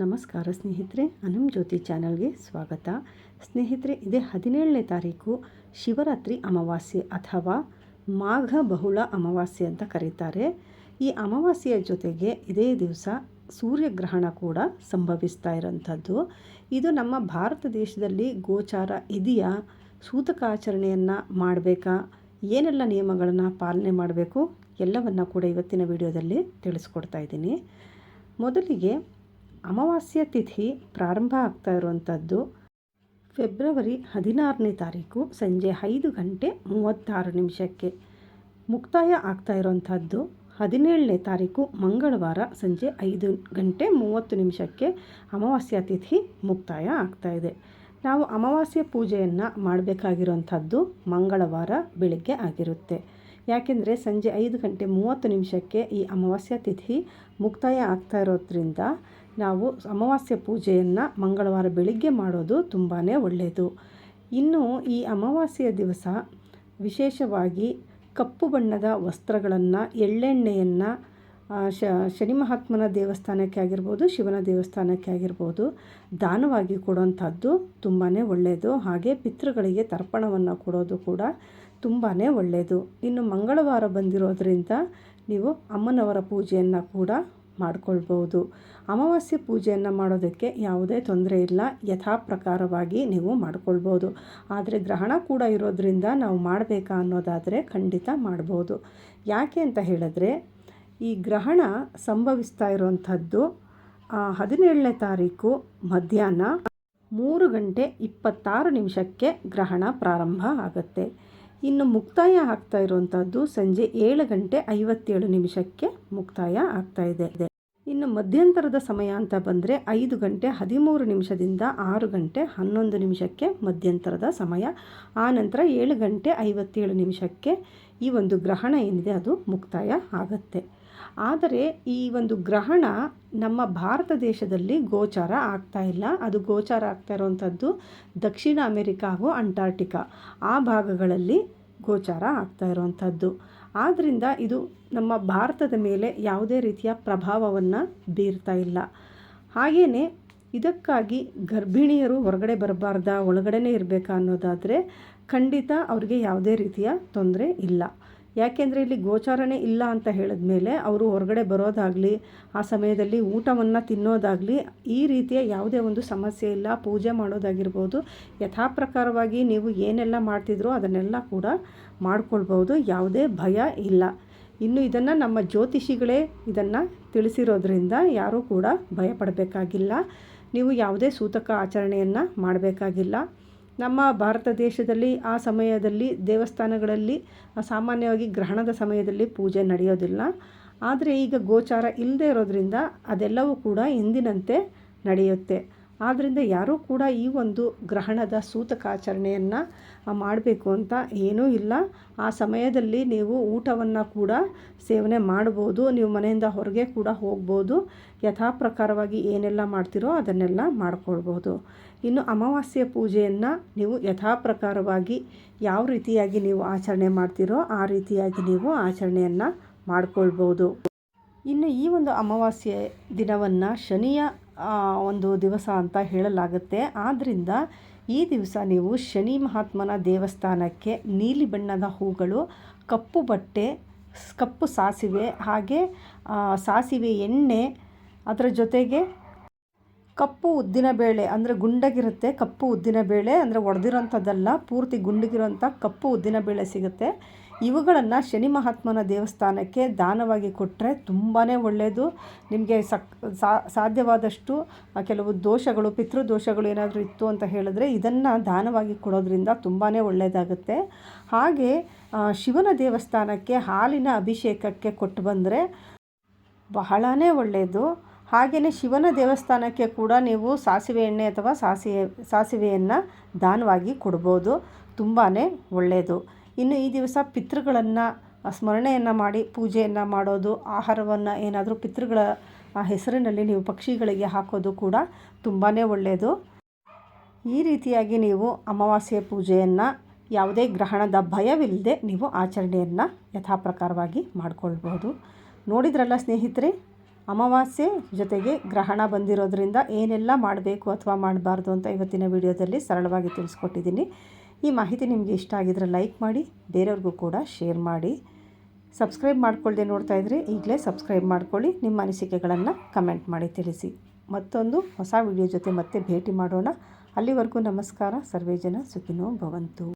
ನಮಸ್ಕಾರ ಸ್ನೇಹಿತರೆ ಅನಂ ಜ್ಯೋತಿ ಚಾನಲ್ಗೆ ಸ್ವಾಗತ. ಸ್ನೇಹಿತರೆ, ಇದೇ ಹದಿನೇಳನೇ ತಾರೀಕು ಶಿವರಾತ್ರಿ ಅಮಾವಾಸ್ಯೆ ಅಥವಾ ಮಾಘ ಬಹುಳ ಅಮಾವಾಸ್ಯೆ ಅಂತ ಕರೀತಾರೆ. ಈ ಅಮಾವಾಸ್ಯೆಯ ಜೊತೆಗೆ ಇದೇ ದಿವಸ ಸೂರ್ಯಗ್ರಹಣ ಕೂಡ ಸಂಭವಿಸ್ತಾ ಇರೋಂಥದ್ದು. ಇದು ನಮ್ಮ ಭಾರತ ದೇಶದಲ್ಲಿ ಗೋಚಾರ ಇದೆಯಾ? ಸೂತಕ ಆಚರಣೆಯನ್ನು ಮಾಡಬೇಕಾ? ಏನೆಲ್ಲ ನಿಯಮಗಳನ್ನು ಪಾಲನೆ ಮಾಡಬೇಕು? ಎಲ್ಲವನ್ನು ಕೂಡ ಇವತ್ತಿನ ವಿಡಿಯೋದಲ್ಲಿ ತಿಳಿಸ್ಕೊಡ್ತಾ ಇದ್ದೀನಿ. ಮೊದಲಿಗೆ ಅಮಾವಾಸ್ಯ ತಿಥಿ ಪ್ರಾರಂಭ ಆಗ್ತಾ ಇರುವಂಥದ್ದು. ಫೆಬ್ರವರಿ ಹದಿನಾರನೇ ತಾರೀಕು ಸಂಜೆ ಐದು ಗಂಟೆ ಮೂವತ್ತಾರು ನಿಮಿಷಕ್ಕೆ ಮುಕ್ತಾಯ ಆಗ್ತಾ ಇರುವಂಥದ್ದು. ಹದಿನೇಳನೇ ತಾರೀಕು ಮಂಗಳವಾರ ಸಂಜೆ ಐದು ಗಂಟೆ ಮೂವತ್ತು ನಿಮಿಷಕ್ಕೆ ಅಮಾವಾಸ್ಯ ತಿಥಿ ಮುಕ್ತಾಯ ಆಗ್ತಾ ಇದೆ. ನಾವು ಅಮಾವಾಸ್ಯ ಪೂಜೆಯನ್ನು ಮಾಡಬೇಕಾಗಿರುವಂಥದ್ದು ಮಂಗಳವಾರ ಬೆಳಗ್ಗೆ ಆಗಿರುತ್ತೆ. ಯಾಕೆಂದರೆ ಸಂಜೆ ಐದು ಗಂಟೆ ಮೂವತ್ತು ನಿಮಿಷಕ್ಕೆ ಈ ಅಮಾವಾಸ್ಯ ತಿಥಿ ಮುಕ್ತಾಯ ಆಗ್ತಾ ಇರೋದ್ರಿಂದ ನಾವು ಅಮಾವಾಸ್ಯೆ ಪೂಜೆಯನ್ನು ಮಂಗಳವಾರ ಬೆಳಿಗ್ಗೆ ಮಾಡೋದು ತುಂಬಾ ಒಳ್ಳೆಯದು ಇನ್ನು ಈ ಅಮಾವಾಸ್ಯೆಯ ದಿವಸ ವಿಶೇಷವಾಗಿ ಕಪ್ಪು ಬಣ್ಣದ ವಸ್ತ್ರಗಳನ್ನು, ಎಳ್ಳೆಣ್ಣೆಯನ್ನು ಶ, ಶನಿ ಮಹಾತ್ಮನ ದೇವಸ್ಥಾನಕ್ಕೆ ಆಗಿರ್ಬೋದು, ಶಿವನ ದೇವಸ್ಥಾನಕ್ಕೆ ಆಗಿರ್ಬೋದು ದಾನವಾಗಿ ಕೊಡುವಂಥದ್ದು ತುಂಬಾ ಒಳ್ಳೆಯದು ಹಾಗೆ ಪಿತೃಗಳಿಗೆ ತರ್ಪಣವನ್ನು ಕೊಡೋದು ಕೂಡ ತುಂಬಾ ಒಳ್ಳೆಯದು ಇನ್ನು ಮಂಗಳವಾರ ಬಂದಿರೋದ್ರಿಂದ ನೀವು ಅಮ್ಮನವರ ಪೂಜೆಯನ್ನು ಕೂಡ ಮಾಡಿಕೊಳ್ಬೋದು ಅಮಾವಾಸ್ಯೆ ಪೂಜೆಯನ್ನು ಮಾಡೋದಕ್ಕೆ ಯಾವುದೇ ತೊಂದರೆ ಇಲ್ಲ. ಯಥಾ ಪ್ರಕಾರವಾಗಿ ನೀವು ಮಾಡ್ಕೊಳ್ಬೋದು ಆದರೆ ಗ್ರಹಣ ಕೂಡ ಇರೋದ್ರಿಂದ ನಾವು ಮಾಡಬೇಕಾ ಅನ್ನೋದಾದರೆ ಖಂಡಿತ ಮಾಡ್ಬೋದು. ಯಾಕೆ ಅಂತ ಹೇಳಿದ್ರೆ, ಈ ಗ್ರಹಣ ಸಂಭವಿಸ್ತಾ ಇರೋವಂಥದ್ದು ಹದಿನೇಳನೇ ತಾರೀಕು ಮಧ್ಯಾಹ್ನ ಮೂರು ಗಂಟೆ ಇಪ್ಪತ್ತಾರು ನಿಮಿಷಕ್ಕೆ ಗ್ರಹಣ ಪ್ರಾರಂಭ ಆಗುತ್ತೆ. ಇನ್ನು ಮುಕ್ತಾಯ ಆಗ್ತಾ ಇರುವಂಥದ್ದು ಸಂಜೆ ಏಳು ಗಂಟೆ ಐವತ್ತೇಳು ನಿಮಿಷಕ್ಕೆ ಮುಕ್ತಾಯ ಆಗ್ತಾ ಇದೆ. ಇನ್ನು ಮಧ್ಯಂತರದ ಸಮಯ ಅಂತ ಬಂದರೆ ಐದು ಗಂಟೆ ಹದಿಮೂರು ನಿಮಿಷದಿಂದ ಆರು ಗಂಟೆ ಹನ್ನೊಂದು ನಿಮಿಷಕ್ಕೆ ಮಧ್ಯಂತರದ ಸಮಯ. ಆ ನಂತರ ಏಳು ಗಂಟೆ ಐವತ್ತೇಳು ನಿಮಿಷಕ್ಕೆ ಈ ಒಂದು ಗ್ರಹಣ ಏನಿದೆ ಅದು ಮುಕ್ತಾಯ ಆಗತ್ತೆ. ಆದರೆ ಈ ಒಂದು ಗ್ರಹಣ ನಮ್ಮ ಭಾರತ ದೇಶದಲ್ಲಿ ಗೋಚಾರ ಆಗ್ತಾ ಇಲ್ಲ. ಅದು ಗೋಚಾರ ಆಗ್ತಾ ಇರೋವಂಥದ್ದು ದಕ್ಷಿಣ ಅಮೆರಿಕ ಹಾಗೂ ಅಂಟಾರ್ಟಿಕಾ. ಆ ಭಾಗಗಳಲ್ಲಿ ಗೋಚಾರ ಆಗ್ತಾ ಇರುವಂಥದ್ದು. ಆದ್ದರಿಂದ ಇದು ನಮ್ಮ ಭಾರತದ ಮೇಲೆ ಯಾವುದೇ ರೀತಿಯ ಪ್ರಭಾವವನ್ನು ಬೀರ್ತಾ ಇಲ್ಲ. ಹಾಗೆಯೇ ಇದಕ್ಕಾಗಿ ಗರ್ಭಿಣಿಯರು ಹೊರಗಡೆ ಬರಬಾರ್ದ, ಒಳಗಡೆನೇ ಇರಬೇಕಾ ಅನ್ನೋದಾದರೆ ಖಂಡಿತ ಅವ್ರಿಗೆ ಯಾವುದೇ ರೀತಿಯ ತೊಂದರೆ ಇಲ್ಲ. ಯಾಕೆಂದರೆ ಇಲ್ಲಿ ಗೋಚಾರನೇ ಇಲ್ಲ ಅಂತ ಹೇಳಿದ ಮೇಲೆ ಅವರು ಹೊರಗಡೆ ಬರೋದಾಗಲಿ, ಆ ಸಮಯದಲ್ಲಿ ಊಟವನ್ನು ತಿನ್ನೋದಾಗಲಿ, ಈ ರೀತಿಯ ಯಾವುದೇ ಒಂದು ಸಮಸ್ಯೆ ಇಲ್ಲ, ಪೂಜೆ ಮಾಡೋದಾಗಿರ್ಬೋದು. ಯಥಾಪ್ರಕಾರವಾಗಿ ನೀವು ಏನೆಲ್ಲ ಮಾಡ್ತಿದ್ರೋ ಅದನ್ನೆಲ್ಲ ಕೂಡ ಮಾಡ್ಕೊಳ್ಬೋದು ಯಾವುದೇ ಭಯ ಇಲ್ಲ. ಇನ್ನು ಇದನ್ನು ನಮ್ಮ ಜ್ಯೋತಿಷಿಗಳೇ ಇದನ್ನು ತಿಳಿಸಿರೋದ್ರಿಂದ ಯಾರೂ ಕೂಡ ಭಯಪಡಬೇಕಾಗಿಲ್ಲ. ನೀವು ಯಾವುದೇ ಸೂತಕ ಆಚರಣೆಯನ್ನು ಮಾಡಬೇಕಾಗಿಲ್ಲ. ನಮ್ಮ ಭಾರತ ದೇಶದಲ್ಲಿ ಆ ಸಮಯದಲ್ಲಿ ದೇವಸ್ಥಾನಗಳಲ್ಲಿ ಸಾಮಾನ್ಯವಾಗಿ ಗ್ರಹಣದ ಸಮಯದಲ್ಲಿ ಪೂಜೆ ನಡೆಯೋದಿಲ್ಲ. ಆದರೆ ಈಗ ಗೋಚಾರ ಇಲ್ಲದೆ ಇರೋದ್ರಿಂದ ಅದೆಲ್ಲವೂ ಕೂಡ ಎಂದಿನಂತೆ ನಡೆಯುತ್ತೆ. ಆದ್ದರಿಂದ ಯಾರೂ ಕೂಡ ಈ ಒಂದು ಗ್ರಹಣದ ಸೂತಕಾಚರಣೆಯನ್ನು ಮಾಡಬೇಕು ಅಂತ ಏನೂ ಇಲ್ಲ. ಆ ಸಮಯದಲ್ಲಿ ನೀವು ಊಟವನ್ನು ಕೂಡ ಸೇವನೆ ಮಾಡ್ಬೋದು, ನೀವು ಮನೆಯಿಂದ ಹೊರಗೆ ಕೂಡ ಹೋಗ್ಬೋದು ಯಥಾ ಪ್ರಕಾರವಾಗಿ ಏನೆಲ್ಲ ಮಾಡ್ತೀರೋ ಅದನ್ನೆಲ್ಲ ಮಾಡ್ಕೊಳ್ಬೋದು. ಇನ್ನು ಅಮಾವಾಸ್ಯೆ ಪೂಜೆಯನ್ನು ನೀವು ಯಥಾ ಪ್ರಕಾರವಾಗಿ ಯಾವ ರೀತಿಯಾಗಿ ನೀವು ಆಚರಣೆ ಮಾಡ್ತೀರೋ ಆ ರೀತಿಯಾಗಿ ನೀವು ಆಚರಣೆಯನ್ನು ಮಾಡ್ಕೊಳ್ಬೋದು. ಇನ್ನು ಈ ಒಂದು ಅಮಾವಾಸ್ಯೆ ದಿನವನ್ನು ಶನಿಯ ಒಂದು ದಿವಸ ಅಂತ ಹೇಳಲಾಗುತ್ತೆ. ಆದ್ದರಿಂದ ಈ ದಿವಸ ನೀವು ಶನಿ ಮಹಾತ್ಮನ ದೇವಸ್ಥಾನಕ್ಕೆ ನೀಲಿ ಬಣ್ಣದ ಹೂಗಳು, ಕಪ್ಪು ಬಟ್ಟೆ ಕಪ್ಪು ಸಾಸಿವೆ ಹಾಗೆ ಸಾಸಿವೆ ಎಣ್ಣೆ ಅದರ ಜೊತೆಗೆ ಕಪ್ಪು ಉದ್ದಿನ ಬೇಳೆ ಅಂದರೆ ಗುಂಡಗಿರುತ್ತೆ. ಕಪ್ಪು ಉದ್ದಿನ ಬೇಳೆ ಅಂದರೆ ಒಡೆದಿರೋಂಥದ್ದಲ್ಲ, ಪೂರ್ತಿ ಗುಂಡಗಿರೋಂಥ ಕಪ್ಪು ಉದ್ದಿನ ಬೇಳೆ ಸಿಗುತ್ತೆ. ಇವುಗಳನ್ನು ಶನಿ ಮಹಾತ್ಮನ ದೇವಸ್ಥಾನಕ್ಕೆ ದಾನವಾಗಿ ಕೊಟ್ಟರೆ ತುಂಬಾ ಒಳ್ಳೆಯದು ನಿಮಗೆ ಸಕ್ ಸಾಧ್ಯವಾದಷ್ಟು ಕೆಲವು ದೋಷಗಳು, ಪಿತೃದೋಷಗಳು ಏನಾದರೂ ಇತ್ತು ಅಂತ ಹೇಳಿದ್ರೆ ಇದನ್ನು ದಾನವಾಗಿ ಕೊಡೋದ್ರಿಂದ ತುಂಬಾ ಒಳ್ಳೆಯದಾಗುತ್ತೆ ಹಾಗೆ ಶಿವನ ದೇವಸ್ಥಾನಕ್ಕೆ ಹಾಲಿನ ಅಭಿಷೇಕಕ್ಕೆ ಕೊಟ್ಟು ಬಂದರೆ ಬಹಳನೇ ಒಳ್ಳೆಯದು ಹಾಗೆಯೇ ಶಿವನ ದೇವಸ್ಥಾನಕ್ಕೆ ಕೂಡ ನೀವು ಸಾಸಿವೆ ಎಣ್ಣೆ ಅಥವಾ ಸಾಸಿವೆ, ಸಾಸಿವೆಯನ್ನು ದಾನವಾಗಿ ಕೊಡ್ಬೋದು. ತುಂಬಾ ಒಳ್ಳೆಯದು ಇನ್ನು ಈ ದಿವಸ ಪಿತೃಗಳನ್ನು ಸ್ಮರಣೆಯನ್ನು ಮಾಡಿ, ಪೂಜೆಯನ್ನು ಮಾಡೋದು, ಆಹಾರವನ್ನು ಏನಾದರೂ ಪಿತೃಗಳ ಹೆಸರಿನಲ್ಲಿ ನೀವು ಪಕ್ಷಿಗಳಿಗೆ ಹಾಕೋದು ಕೂಡ ತುಂಬಾ ಒಳ್ಳೆಯದು ಈ ರೀತಿಯಾಗಿ ನೀವು ಅಮಾವಾಸ್ಯೆ ಪೂಜೆಯನ್ನು, ಯಾವುದೇ ಗ್ರಹಣದ ಭಯವಿಲ್ಲದೆ ನೀವು ಆಚರಣೆಯನ್ನು ಯಥಾಪ್ರಕಾರವಾಗಿ ಮಾಡಿಕೊಳ್ಬೋದು. ನೋಡಿದ್ರಲ್ಲ ಸ್ನೇಹಿತರೆ, ಅಮಾವಾಸ್ಯೆ ಜೊತೆಗೆ ಗ್ರಹಣ ಬಂದಿರೋದ್ರಿಂದ ಏನೆಲ್ಲ ಮಾಡಬೇಕು ಅಥವಾ ಮಾಡಬಾರ್ದು ಅಂತ ಇವತ್ತಿನ ವಿಡಿಯೋದಲ್ಲಿ ಸರಳವಾಗಿ ತಿಳಿಸ್ಕೊಟ್ಟಿದ್ದೀನಿ. ಈ ಮಾಹಿತಿ ನಿಮಗೆ ಇಷ್ಟ ಆಗಿದ್ರೆ ಲೈಕ್ ಮಾಡಿ, ಬೇರೆಯವ್ರಿಗೂ ಕೂಡ ಶೇರ್ ಮಾಡಿ. ಸಬ್ಸ್ಕ್ರೈಬ್ ಮಾಡ್ಕೊಳ್ಳದೆ ನೋಡ್ತಾ ಇದ್ದರೆ ಈಗಲೇ ಸಬ್ಸ್ಕ್ರೈಬ್ ಮಾಡ್ಕೊಳ್ಳಿ, ನಿಮ್ಮ ಅನಿಸಿಕೆಗಳನ್ನು ಕಮೆಂಟ್ ಮಾಡಿ ತಿಳಿಸಿ. ಮತ್ತೊಂದು ಹೊಸ ವಿಡಿಯೋ ಜೊತೆ ಮತ್ತೆ ಭೇಟಿ ಮಾಡೋಣ. ಅಲ್ಲಿವರೆಗೂ ನಮಸ್ಕಾರ, ಸರ್ವೇ ಜನ ಸುಖಿನೋ ಭವಂತು.